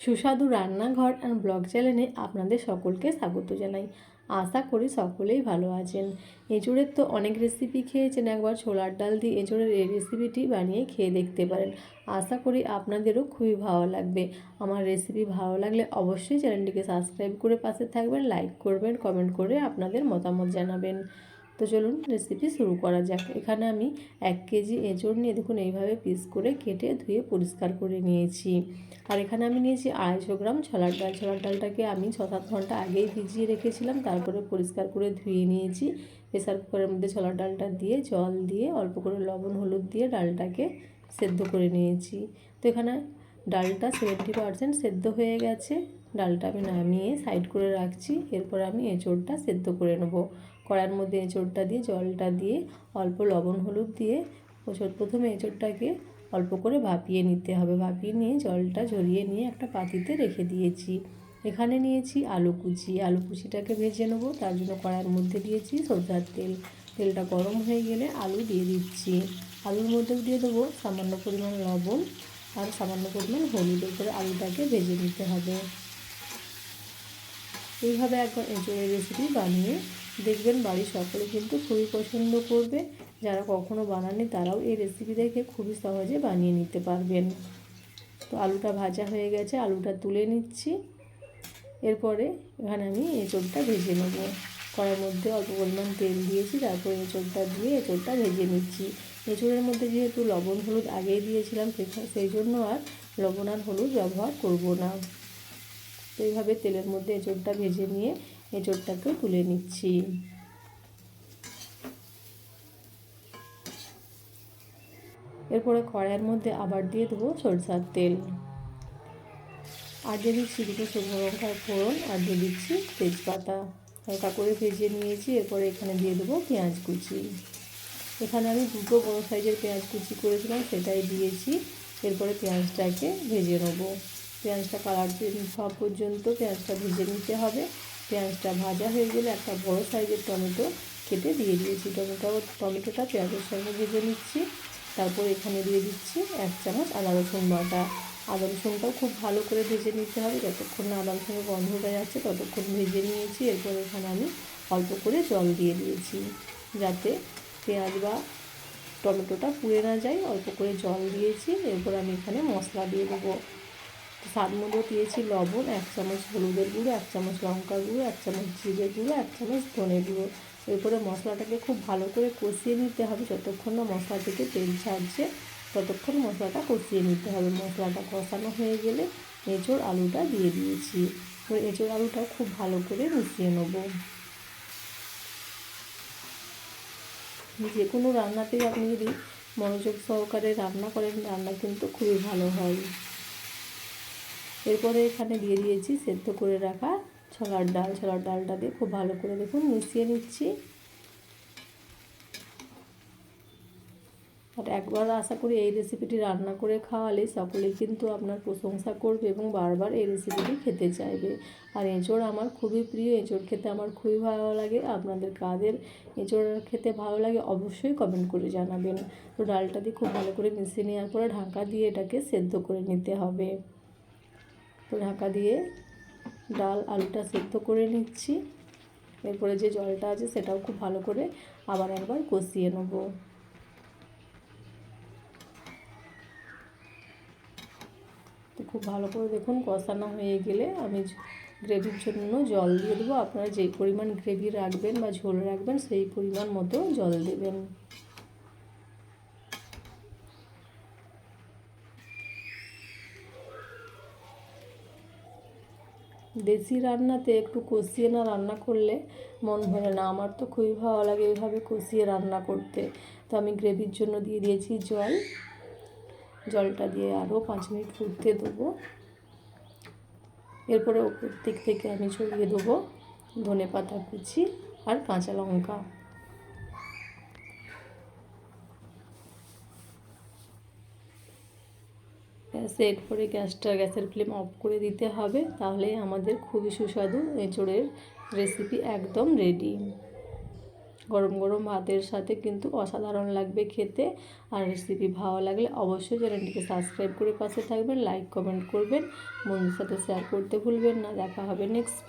সুস্বাদু রান্নাঘর and blog চ্যানেলে আপনাদের সকলকে স্বাগত জানাই। আশা করি সকলেই ভালো আছেন। এঁচুড়ের তো অনেক রেসিপি খেয়েছেন, একবার ছোলার ডাল দিয়ে এঁচুড়ের এই রেসিপিটি বানিয়ে খেয়ে দেখতে পারেন। আশা করি আপনাদেরও খুবই ভালো লাগবে। আমার রেসিপি ভালো লাগলে অবশ্যই চ্যানেলটিকে সাবস্ক্রাইব করে পাশে থাকবেন লাইক করবেন কমেন্ট করে আপনাদের মতামত জানাবেন। তো চলুন রেসিপি শুরু করা যাক। এখানে আমি এক কেজি এঁচড় নিয়ে দেখুন, এইভাবে পিস করে কেটে ধুয়ে পরিষ্কার করে নিয়েছি। আর এখানে আমি নিয়েছি আড়াইশো গ্রাম ছোলার ডাল। ছোলার ডালটাকে আমি ছ সাত ঘণ্টা আগেই ভিজিয়ে রেখেছিলাম, তারপরে পরিষ্কার করে ধুয়ে নিয়েছি। প্রেসার কুকারের মধ্যে ছোলার ডালটা দিয়ে জল দিয়ে অল্প করে লবণ, হলুদ দিয়ে ডালটাকে সেদ্ধ করে নিয়েছি। তো এখানে ডালটা সেভেন্টি পারসেন্ট সেদ্ধ হয়ে গেছে। ডালটা আমি নামিয়ে সাইড করে রাখছি। এরপর আমি এঁচড়টা সেদ্ধ করে নেব। কড়ার মধ্যে এঁচড়টা দিয়ে, জলটা দিয়ে অল্প লবণ, হলুদ দিয়ে প্রথমে এঁচড়টাকে অল্প করে ভাপিয়ে নিতে হবে। ভাপিয়ে নিয়ে জলটা ঝরিয়ে নিয়ে একটা পাতিতে রেখে দিয়েছি। এখানে নিয়েছি আলু কুচি। আলু কুচিটাকে ভেজে নেব। তার জন্য কড়ার মধ্যে দিয়েছি সর্ষার তেল। তেলটা গরম হয়ে গেলে আলু দিয়ে দিচ্ছি। আলুর মধ্যে দিয়ে দেবো সামান্য পরিমাণ লবণ আর সামান্য পরিমাণ হলুদ। করে আলুটাকে ভেজে নিতে হবে। এইভাবে একবার এঁচড়ের রেসিপি বানিয়ে দেখবেন বাড়ির সকলে কিন্তু খুবই পছন্দ করবে। যারা কখনো বানাননি তারাও এই রেসিপি দেখে খুবই সহজে বানিয়ে নিতে পারবেন। তো আলুটা ভাজা হয়ে গেছে, আলুটা তুলে নিচ্ছি। এরপরে এখানে আমি এঁচড়টা ভেজে নেব। কড়ার মধ্যে অল্প পরিমাণ তেল দিয়েছি, তারপর এঁচড়টা দিয়ে এঁচড়টা ভেজে নিচ্ছি। এঁচড়ের মধ্যে যেহেতু লবণ, হলুদ আগেই দিয়েছিলাম সেই জন্য আর লবণ আর হলুদ ব্যবহার করব না। তো এইভাবে তেলের মধ্যে এঁচড়টা ভেজে নিয়ে এঁচড়টাকে তুলে নিচ্ছি। এরপরে কড়াইয়ের মধ্যে আবার দিয়ে দেবো সরষার তেল। আর দিচ্ছি দুটো শুকনো লঙ্কার ফোড়ন, আর দিয়ে দিচ্ছি তেজপাতা। হালকা করে ভেজে নিয়েছি, এরপরে এখানে দিয়ে দেবো পেঁয়াজ কুচি। এখানে আমি দুটো বড়ো সাইজের পেঁয়াজ কুচি করেছিলাম, সেটাই দিয়েছি। এরপরে পেঁয়াজটাকে ভেজে নেব। পেঁয়াজটা কালার হওয়া পর্যন্ত পেঁয়াজটা ভেজে নিতে হবে। পেঁয়াজটা ভাজা হয়ে গেলে একটা বড় সাইজের টমেটো কেটে দিয়ে দিয়েছি। টমেটো, টমেটোটা পেঁয়াজের সঙ্গে ভেজে নিচ্ছি। তারপর এখানে দিয়ে দিচ্ছি এক চামচ আদা রসুন বাটা। আদা রসুনটাও খুব ভালো করে ভেজে নিতে হবে। যতক্ষণ না আদা রসুনের গন্ধটা যাচ্ছে, ততক্ষণ ভেজে নিয়েছি। এরপর এখানে আমি অল্প করে জল দিয়ে দিয়েছি যাতে পেঁয়াজ বা টমেটোটা পুড়ে না যায়। অল্প করে জল দিয়েছি। এরপর আমি এখানে মশলা দিয়ে দেবো। স্বাদ মতো দিয়েছি লবণ, এক চামচ হলুদের গুঁড়ো, এক চামচ লঙ্কার গুঁড়ো, এক চামচ জিরে গুঁড়ো, এক চামচ ধনে গুঁড়ো। এরপরে মশলাটাকে খুব ভালো করে কষিয়ে নিতে হবে। যতক্ষণ না মশলা থেকে তেল ছাড়ছে, ততক্ষণ মশলাটা কষিয়ে নিতে হবে। মশলাটা কষানো হয়ে গেলে এঁচোড় আলুটা দিয়ে দিয়েছি। এঁচোড় আলুটা খুব ভালো করে মিশিয়ে নেব। যে কোনো রান্নাতেই আপনি যদি মনোযোগ সহকারে রান্না করেন, রান্না কিন্তু খুবই ভালো হয়। এরপরে এখানে দিয়ে দিয়েছি সেদ্ধ করে রাখা ছোলার ডাল। ছোলার ডালটা দিয়ে খুব ভালো করে দেখুন মিশিয়ে নিচ্ছি। আর একবার আশা করি এই রেসিপিটি রান্না করে খাওয়ালে সকলেই কিন্তু আপনার প্রশংসা করবে এবং বারবার এই রেসিপিটি খেতে চাইবে। আর এঁচড় আমার খুবই প্রিয়, এঁচড় খেতে আমার খুবই ভালো লাগে। আপনাদের কাদের এঁচড় খেতে ভালো লাগে অবশ্যই কমেন্ট করে জানাবেন। তো ডালটা দিয়ে খুব ভালো করে মিশিয়ে নেওয়ার পরে ঢাকা দিয়ে এটাকে সেদ্ধ করে নিতে হবে। তো ঢাকা দিয়ে ডাল, আলুটা সেদ্ধ করে নিচ্ছি। এরপরে যে জলটা আছে সেটাও খুব ভালো করে আবার একবার কষিয়ে নেব। তো খুব ভালো করে দেখুন কষানো হয়ে গেলে আমি গ্রেভির জন্য জল দিয়ে দেবো। আপনারা যেই পরিমাণ গ্রেভি রাখবেন বা ঝোল রাখবেন সেই পরিমাণ মতো জল দেবেন। দেশি রান্নাতে একটু কষিয়ে না রান্না করলে মন ভরে না। আমার তো খুবই ভালো লাগে এইভাবে কষিয়ে রান্না করতে। তো আমি গ্রেভির জন্য দিয়ে দিয়েছি জল। জলটা দিয়ে আরও পাঁচ মিনিট ফুটতে দেবো। এরপরে ওপর দিক থেকে আমি ছড়িয়ে দেবো ধনে পাতা কুচি আর কাঁচা লঙ্কা। সেট করে গ্যাসটা, গ্যাসের ফ্লেম অফ করে দিতে হবে, তাহলে আমাদের খুবই সুস্বাদু এঁচড়ের রেসিপি একদম রেডি। গরম গরম ভাতের সাথে কিন্তু অসাধারণ লাগবে খেতে, আর রেসিপি ভালো লাগলে অবশ্যই চ্যানেলটিকে সাবস্ক্রাইব করে পাশে থাকবেন, লাইক, কমেন্ট করবেন বন্ধুর সাথে শেয়ার করতে ভুলবেন না, দেখা হবে নেক্সট